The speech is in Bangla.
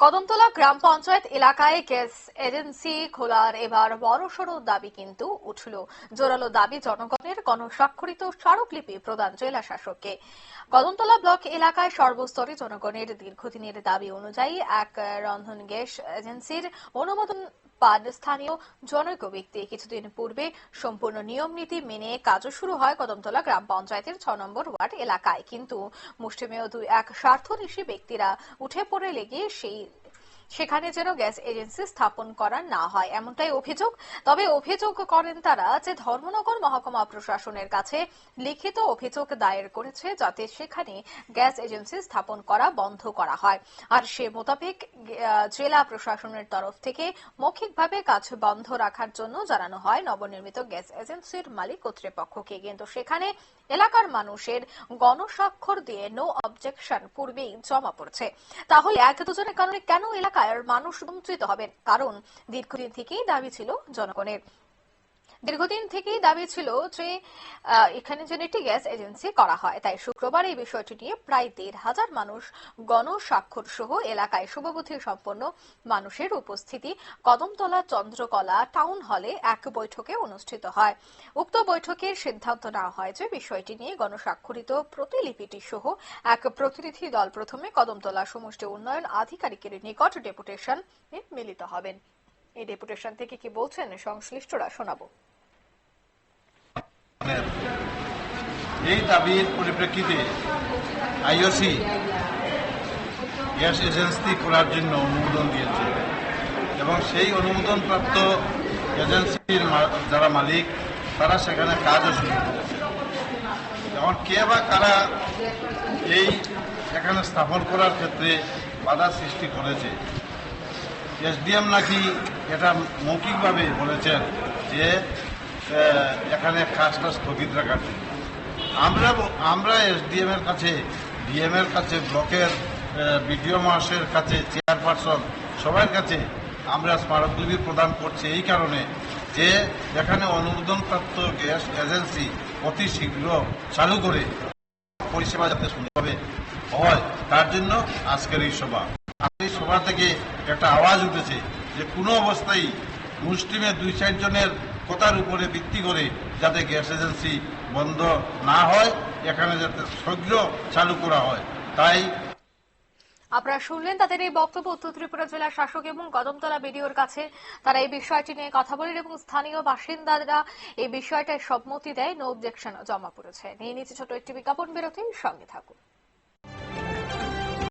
কদমতলা গ্রাম পঞ্চায়েত এলাকায় গ্যাস এজেন্সি খোলার এবার বড়সড় দাবি কিন্তু উঠল। জোরালো দাবি জনগণের গণস্বাক্ষরিত স্মারকলিপি প্রদান জেলা শাসককে। কদমতলা ব্লক এলাকায় সর্বস্তরে জনগণের দীর্ঘদিনের দাবি অনুযায়ী এক রন্ধন গ্যাস এজেন্সির অনুমোদন পান স্থানীয় জনৈক ব্যক্তি। কিছুদিন পূর্বে সম্পূর্ণ নিয়ম নীতি মেনে কাজও শুরু হয় কদমতলা গ্রাম পঞ্চায়েতের ছ নম্বর ওয়ার্ড এলাকায়। কিন্তু মুষ্টিমেয় দুই এক স্বার্থনিশী ব্যক্তিরা উঠে পড়ে লেগে সেই সেখানে যেন গ্যাস এজেন্সি স্থাপন করা না হয়, এমনটাই অভিযোগ। তবে অভিযোগ করেন তারা যে ধর্মনগর মহকুমা প্রশাসনের কাছে লিখিত অভিযোগ দায়ের করেছে যাতে সেখানে গ্যাস এজেন্সি স্থাপন করা বন্ধ করা হয়। আর সে মোতাবেক জেলা প্রশাসনের তরফ থেকে মৌখিকভাবে কাজ বন্ধ রাখার জন্য জানানো হয় নবনির্মিত গ্যাস এজেন্সির মালিক কর্তৃপক্ষকে। কিন্তু সেখানে এলাকার মানুষের গণস্বাক্ষর দিয়ে নো অবজেকশন পূর্বেই জমা পড়ছে। তাহলে এক দুজনের কারণে কেন এলাকার মানুষ বঞ্চিত হবেন। কারণ দীর্ঘদিন থেকেই দাবি ছিল জনগণের। দীর্ঘদিন থেকেই দাবি ছিল যে এখানে একটি গ্যাস এজেন্সি করা হয়। তাই শুক্রবার এই বিষয়টি নিয়ে প্রায় দেড় হাজার মানুষ গণস্বাক্ষর সহ এলাকায় শুভবুদ্ধি সম্পন্ন মানুষের উপস্থিতি কদমতলা চন্দ্রকলা টাউন হলে এক বৈঠকে অনুষ্ঠিত হয়। উক্ত বৈঠকের সিদ্ধান্ত নেওয়া হয় যে, বিষয়টি নিয়ে গণস্বাক্ষরিত প্রতিলিপিটি সহ এক প্রতিনিধি দল প্রথমে কদমতলা সমষ্টি উন্নয়ন আধিকারিকের নিকট ডেপুটেশন মিলিত হবেন। এই ডেপুটেশন থেকে কি বলছেন সংশ্লিষ্টরা শোনাবো। এই দাবির পরিপ্রেক্ষিতে আইওসি গ্যাস এজেন্সি খোলার জন্য অনুমোদন দিয়েছে এবং সেই অনুমোদনপ্রাপ্ত এজেন্সির যারা মালিক, তারা সেখানে কাজও শুরু করেছে। এখন কে বা কারা এই এখানে স্থাপন করার ক্ষেত্রে বাধা সৃষ্টি করেছে, এসডিএম নাকি এটা মৌখিকভাবে বলেছেন যে এখানে কাজটা স্থগিত রাখার জন্য। আমরা আমরা এসডিএম এর কাছে ডিএম এর কাছে, ব্লকের বিডিও মহাশয়ের কাছে, চেয়ারপারসন সবার কাছে আমরা স্মারকলিপি প্রদান করছি এই কারণে যে এখানে অনুমোদনপ্রাপ্ত গ্যাস এজেন্সি অতি শীঘ্র চালু করে পরিষেবা যাতে সুন্দরভাবে হয়, তার জন্য আজকের এই সভা। এই সভা থেকে একটা আওয়াজ উঠেছে যে কোনো অবস্থায় মুসলিমের দুই চারজনের কথার উপরে ভিত্তি করে যাতে গ্যাস এজেন্সি বন্ধ না হয়, এখানে যাতে শীঘ্র চালু করা হয়। তাই আপনারা শুনলেন তাদের এই বক্তব্য উত্তর ত্রিপুরা জেলা শাসক এবং কদমতলা বিডিওর কাছে। তারা এই বিষয়টি নিয়ে কথা বলেন এবং স্থানীয় বাসিন্দারা এই বিষয়টায় সম্মতি দেয় নো অবজেকশন জমা পড়েছে। নিয়ে নিচ্ছে ছোট একটি বিজ্ঞাপন, বিরতির সঙ্গে থাকুন।